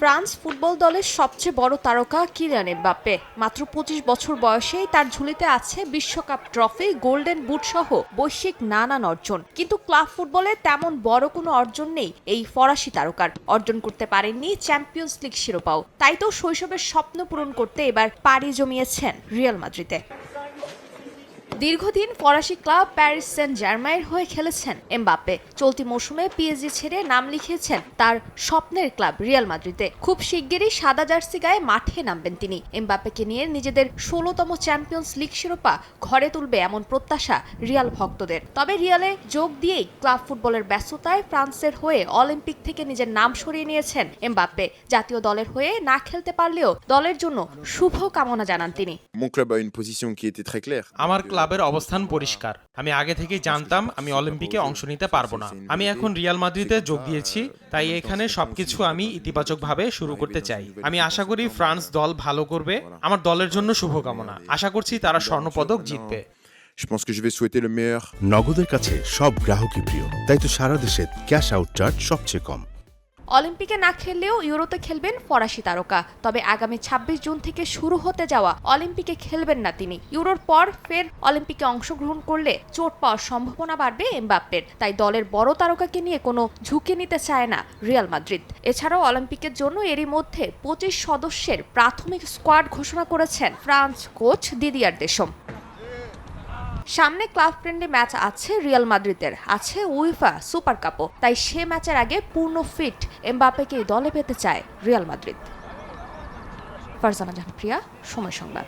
France football দলের সবচেয়ে বড় তারকা কিলিয়ান এমবাপ্পে। মাত্র পঁচিশ বছর বয়সেই তার ঝুলিতে আছে বিশ্বকাপ ট্রফি, গোল্ডেন বুট সহ বৈশ্বিক নানান অর্জন। কিন্তু ক্লাব ফুটবলে তেমন বড় কোনো অর্জন নেই এই ফরাসি তারকার। অর্জন করতে পারেননি চ্যাম্পিয়ন্স লিগ শিরোপাও। তাই তো শৈশবের স্বপ্ন পূরণ করতে এবার পাড়ি জমিয়েছেন রিয়াল মাদ্রিদে। দীর্ঘদিন ফরাসি ক্লাব প্যারিস সেন্ট জার্মাইয়ের হয়ে খেলেছেন এমবাপ্পে। চলতি মৌসুমে পিএসজি ছেড়ে নাম লিখিয়েছেন তার স্বপ্নের ক্লাব রিয়াল মাদ্রিদে। খুব শিগগিরই সাদা জার্সি গায়ে মাঠে নামবেন তিনি। এমবাপ্পেকে নিয়ে নিজেদের ষোলোতম চ্যাম্পিয়ন্স লিগ শিরোপা ঘরে তুলবে এমন প্রত্যাশা রিয়াল ভক্তদের। তবে রিয়ালে যোগ দিয়েই ক্লাব ফুটবলের ব্যস্ততায় ফ্রান্সের হয়ে অলিম্পিক থেকে নিজের নাম সরিয়ে নিয়েছেন এমবাপ্পে। জাতীয় দলের হয়ে না খেলতে পারলেও দলের জন্য শুভ কামনা জানান তিনি। Mon club ক্লাবের অবস্থান পরিষ্কার। আমি আগে থেকেই জানতাম আমি অলিম্পিকে অংশ নিতে পারব না। আমি এখন রিয়াল মাদ্রিদে যোগ দিয়েছি তাই এখানে সবকিছু আমি ইতিবাচকভাবে শুরু করতে চাই। আমি আশা করি ফ্রান্স দল ভালো করবে। আমার দলের জন্য শুভকামনা। আশা করছি তারা স্বর্ণপদক জিতবে। Je pense que je vais souhaiter le meilleur. নগদের কাছে সব গ্রাহকই প্রিয় তাই তো সারা দেশে ক্যাশ আউট চার্জ সবচেয়ে কম। অলিম্পিকে না খেললেও ইউরোতে খেলবেন ফরাসি তারকা। তবে আগামী ২৬ জুন থেকে শুরু হতে যাওয়া অলিম্পিকে খেলবেন না তিনি। ইউরোর পর ফের অলিম্পিকে অংশগ্রহণ করলে চোট পাওয়ার সম্ভাবনা বাড়বে এমবাপ্পের। তাই দলের বড় তারকাকে নিয়ে কোনো ঝুঁকি নিতে চায় না রিয়াল মাদ্রিদ। এছাড়াও অলিম্পিকের জন্য এরই মধ্যে পঁচিশ সদস্যের প্রাথমিক স্কোয়াড ঘোষণা করেছেন ফ্রান্স কোচ দিদিয়ার দেশম। সামনে ক্লাব ফ্রেন্ডলি ম্যাচ আছে রিয়াল মাদ্রিদের, আছে উইফা সুপার কাপও। তাই সে ম্যাচের আগে পূর্ণ ফিট এমবাপেকে দলে পেতে চায় রিয়াল মাদ্রিদ। ফারজানা জাহান প্রিয়া, সময় সংবাদ।